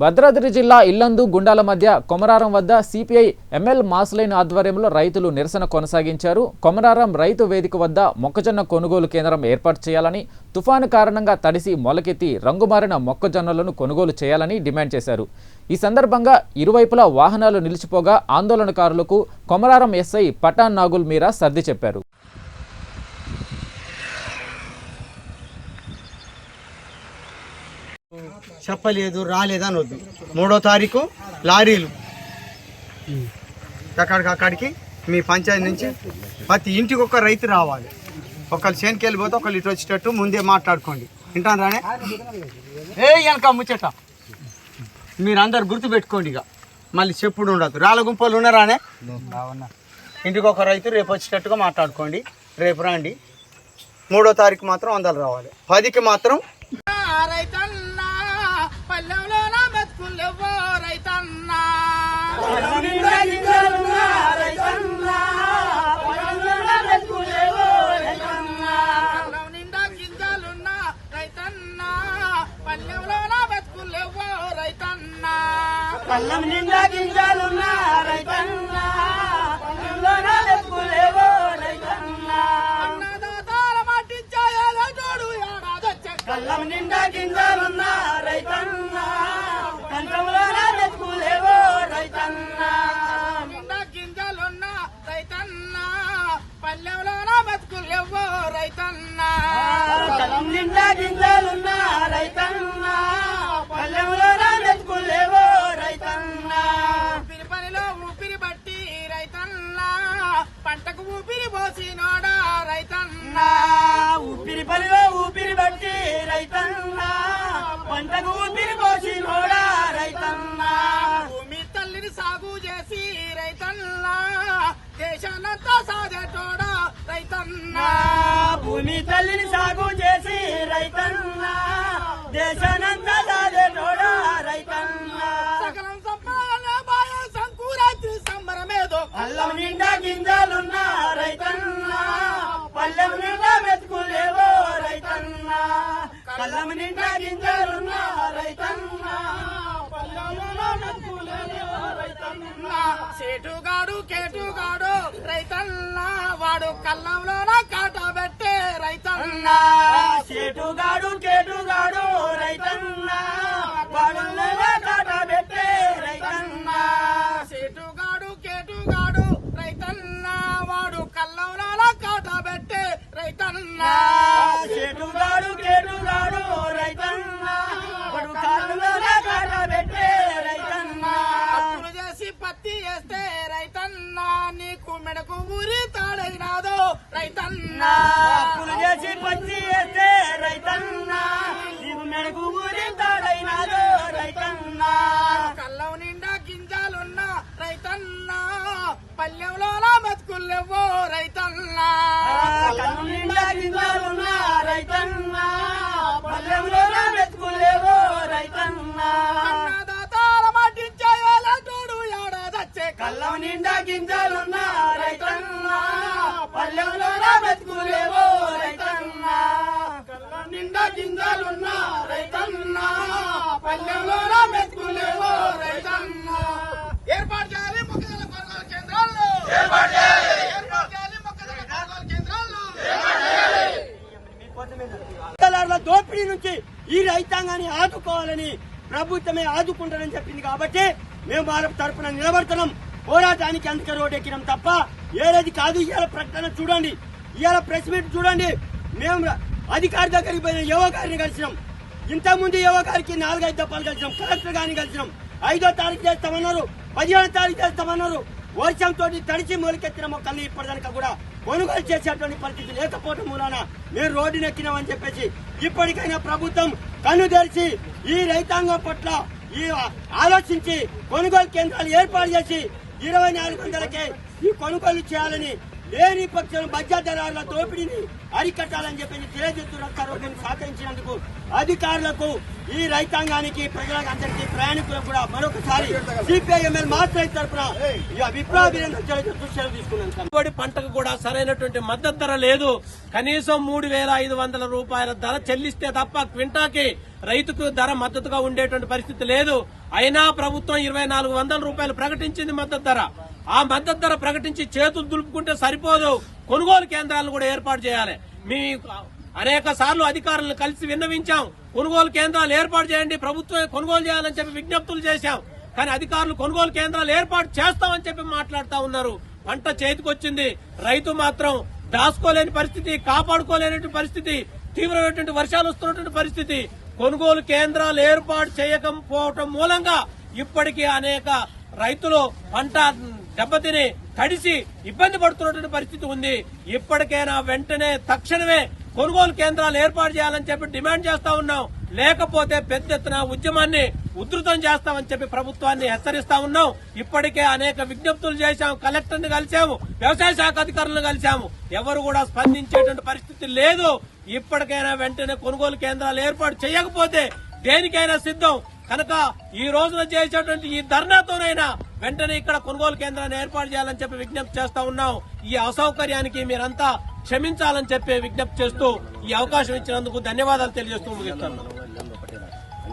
భద్రాద్రి జిల్లా ఇల్లందు గుండాల మధ్య కొమరారం వద్ద సిపిఐ ఎంఎల్ మాస్లైన్ ఆధ్వర్యంలో రైతులు నిరసన కొనసాగించారు. కొమరారం రైతు వేదిక వద్ద మొక్కజొన్న కొనుగోలు కేంద్రం ఏర్పాటు చేయాలని తుఫాను కారణంగా తడిసి మొలకెత్తి రంగుమారిన మొక్కజొన్నలను కొనుగోలు చేయాలని డిమాండ్ చేశారు. ఈ సందర్భంగా ఇరువైపులా వాహనాలు నిలిచిపోగా ఆందోళనకారులకు కొమరారం ఎస్ఐ పటాన్ నాగుల్ మీరా సర్ది చెప్పారు. చెప్పలేదు రాలేదు వద్దు. మూడో తారీఖు లారీలు. అక్కడికి అక్కడికి మీ పంచాయతీ నుంచి ప్రతి ఇంటికి ఒక రైతు రావాలి. ఒకళ్ళు చేనుకి వెళ్ళిపోతే ఒకళ్ళు ఇటు వచ్చేటట్టు ముందే మాట్లాడుకోండి. వింటాను రానే? ఏ వెనక ముచ్చట. మీరందరు గుర్తుపెట్టుకోండి ఇక. మళ్ళీ చెప్పుడు ఉండదు. రాళ్ళ గుంపలు ఉన్నారానే ఇంటికి ఒక రైతు రేపు వచ్చేటట్టుగా మాట్లాడుకోండి. రేపు రండి. మూడో తారీఖు మాత్రం వందలు రావాలి. పదికి మాత్రం పల్లం నిండా గింజలున్నా రైతన్నా పల్లెంలో పంటకు పోసి నోడా రైతన్నా. భూమి తల్లిని సాగు చేసి రైతన్నా. దేశానంతా సాగేటోడా రైతన్నా. భూమి తల్లిని సాగు చేసి రైతన్నా. దేశానంతా సాగే నోడా రైతన్నా. సకలం సంపాదన బాయ సంకురాత్రి సంబరమేదో. అల్లం నిండా గింజలున్నా రైతన్నా. పల్లెం నిండా కళ్ళం నిండా గింజలున్నా రైతన్నా పల్లెంలో సేటుగాడు కేటుగాడు రైతన్నా వాడు కళ్ళంలోన కాట పెట్టే రైతన్నా. చేటుగాడు కేటుగాడు రైతన్నా. వేస్తే రైతన్నా నీకు మెడకు ఊరి తాడైనాదో రైతన్నా. కళ్ళం నిండా గింజలున్నా రైతన్నా పల్లెంలో నా మెతుకులేవో రైతన్నా. కన్ను నిండా గింజలున్నా రైతన్నా పల్లెంలో నా మెతుకులేవో రైతన్నా. కళ్ళం నిండా గింజలున్నా రైతన్నా పల్లెంలో నా గింజలున్నా రైతన్నా పల్లెంలో నా మెతుకులేవో రైతన్నా. ఏర్పాటు చేయాలి మొక్కజొన్న కొనుగోలు కేంద్రాలు ఏర్పాటు చేయాలి. ఏర్పాటు చేయాలి మొక్కజొన్న కొనుగోలు కేంద్రాలు దళారుల దోపిడీ నుంచి ఈ రైతాంగాన్ని ఆదుకోవాలని ప్రభుత్వమే ఆదుకుంటారని చెప్పింది కాబట్టి మేము వారి తరపున నిలబడుతున్నాం. పోరాటానికి అందుకే రోడ్ ఎక్కినాం తప్ప ఏది కాదు. ఇవాళ ప్రకటన చూడండి. ఇవాళ ప్రెస్ మీట్ చూడండి. మేము అధికారి దగ్గరికి పోయిన యువ గారిని కలిసినాం. ఇంతకుముందు యువ గారికి నాలుగైదు దప్పాలు కలిసినాం. కలెక్టర్ గారిని కలిసినాం. ఐదో తారీఖు చేస్తామన్నారు. పదిహేనో తారీఖు చేస్తామన్నారు. వర్షంతో తడిచి మొలకెత్తిన మొక్కల్ని ఇప్పటిదానిక కూడా కొనుగోలు చేసేటువంటి పరిస్థితి లేకపోవడం మూలాన మీరు రోడ్డు నెక్కినామని చెప్పేసి ఇప్పటికైనా ప్రభుత్వం కన్ను తెరిచి ఈ రైతాంగం పట్ల ఈ ఆలోచించి కొనుగోలు కేంద్రాలు ఏర్పాటు చేసి ఇరవై నాలుగు వందలకే ఈ కొనుగోలు చేయాలని లేని పక్షం మధ్య దోపిడీని అరికట్టాలని చెప్పి తెలియజేస్తూ రక్తారోగ్యాన్ని సహకరించినందుకు అధికారులకు ఈ రైతాంగానికి ప్రజలకు అందరికీ ప్రయాణికులకు కూడా మరొకసారి సిపిఐఎంఎల్ మాత్రం తరఫున అభిప్రాయం తీసుకున్నాను పంటకు కూడా సరైనటువంటి మద్దతు ధర లేదు. కనీసం మూడు వేల ఐదు వందల రూపాయల ధర చెల్లిస్తే తప్ప క్వింటాకి రైతుకు ధర మద్దతుగా ఉండేటువంటి పరిస్థితి లేదు. అయినా ప్రభుత్వం ఇరవై నాలుగు వందల రూపాయలు ప్రకటించింది మద్దతు ధర. ఆ మద్దతు ధర ప్రకటించి చేతులు దులుపుకుంటే సరిపోదు. కొనుగోలు కేంద్రాలను కూడా ఏర్పాటు చేయాలి. మీ అనేక సార్లు అధికారులను కలిసి విన్నవించాం. కొనుగోలు కేంద్రాలు ఏర్పాటు చేయండి. ప్రభుత్వం కొనుగోలు చేయాలని చెప్పి విజ్ఞప్తులు చేశాం. కానీ అధికారులు కొనుగోలు కేంద్రాలు ఏర్పాటు చేస్తామని చెప్పి మాట్లాడుతా ఉన్నారు. పంట చేతికొచ్చింది. రైతు మాత్రం దాచుకోలేని పరిస్థితి కాపాడుకోలేని పరిస్థితి తీవ్రమైనటువంటి వర్షాలు వస్తున్నటువంటి పరిస్థితి. కొనుగోలు కేంద్రాలు ఏర్పాటు చేయకపోవటం మూలంగా ఇప్పటికీ అనేక రైతులు పంట దెబ్బతిని తడిసి ఇబ్బంది పడుతున్నటువంటి పరిస్థితి ఉంది. ఇప్పటికైనా వెంటనే తక్షణమే కొనుగోలు కేంద్రాలు ఏర్పాటు చేయాలని చెప్పి డిమాండ్ చేస్తా ఉన్నాం. లేకపోతే పెద్ద ఎత్తున ఉద్యమాన్ని ఉధృతం చేస్తామని చెప్పి ప్రభుత్వాన్ని హెచ్చరిస్తా ఉన్నాం. ఇప్పటికే అనేక విజ్ఞప్తులు చేశాము కలెక్టర్ని కలిశాము. వ్యవసాయ శాఖ అధికారులను కలిశాము. ఎవరు కూడా స్పందించేటువంటి పరిస్థితి లేదు. ఇప్పటికైనా వెంటనే కొనుగోలు కేంద్రాలు ఏర్పాటు చేయకపోతే దేనికైనా సిద్ధం. కనుక ఈ రోజున చేసేటువంటి ఈ ధర్నాతోనైనా వెంటనే ఇక్కడ కొనుగోలు కేంద్రాన్ని ఏర్పాటు చేయాలని చెప్పి విజ్ఞప్తి చేస్తా ఉన్నాం. ఈ అసౌకర్యానికి మీరంతా క్షమించాలని చెప్పి విజ్ఞప్తి చేస్తూ ఈ అవకాశం ఇచ్చినందుకు ధన్యవాదాలు తెలియజేస్తూ ముగిస్తున్నాను